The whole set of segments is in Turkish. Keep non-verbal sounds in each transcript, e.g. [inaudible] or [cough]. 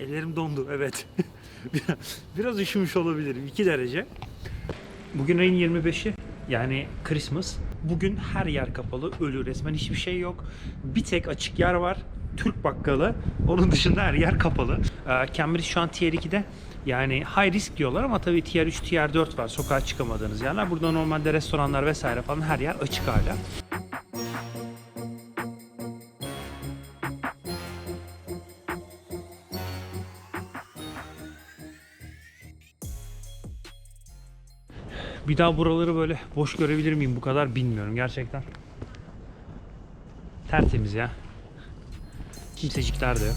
Ellerim dondu evet. [laughs] Biraz- üşümüş olabilirim 2 derece. Bugün ayın 25'i yani Christmas. Bugün her yer kapalı, ölü resmen hiçbir şey yok. Bir tek açık yer var. Türk bakkalı. Onun dışında her yer kapalı. Ee, Cambridge şu an Tier 2'de. Yani high risk diyorlar ama tabii Tier 3, Tier 4 var. Sokağa çıkamadığınız yerler. Burada normalde restoranlar vesaire falan her yer açık hala. Bir daha buraları böyle boş görebilir miyim bu kadar bilmiyorum gerçekten. Tertemiz ya. Kimsecikler de yok.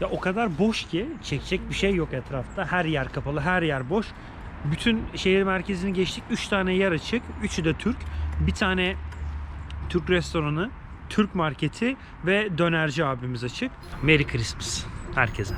Ya o kadar boş ki çekecek bir şey yok etrafta. Her yer kapalı, her yer boş. Bütün şehir merkezini geçtik. 3 tane yer açık. Üçü de Türk. Bir tane Türk restoranı, Türk marketi ve dönerci abimiz açık. Merry Christmas herkese.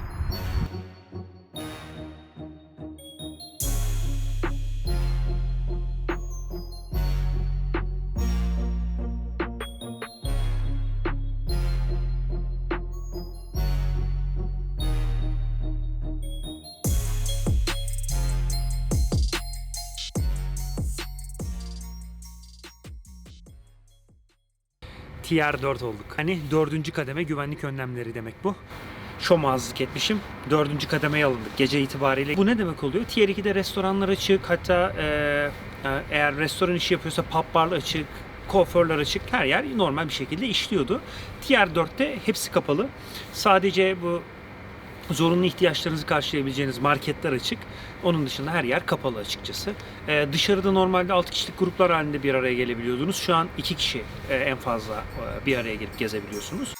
Tier 4 olduk. Hani dördüncü kademe güvenlik önlemleri demek bu. Şomazlık etmişim. Dördüncü kademeye alındık gece itibariyle. Bu ne demek oluyor? Tier 2'de restoranlar açık. Hatta eee, eğer restoran işi yapıyorsa pub barlar açık. Kuaförler açık. Her yer normal bir şekilde işliyordu. Tier 4'te hepsi kapalı. Sadece bu zorunlu ihtiyaçlarınızı karşılayabileceğiniz marketler açık. Onun dışında her yer kapalı açıkçası. Ee, dışarıda normalde 6 kişilik gruplar halinde bir araya gelebiliyordunuz. Şu an 2 kişi e, en fazla e, bir araya gelip gezebiliyorsunuz.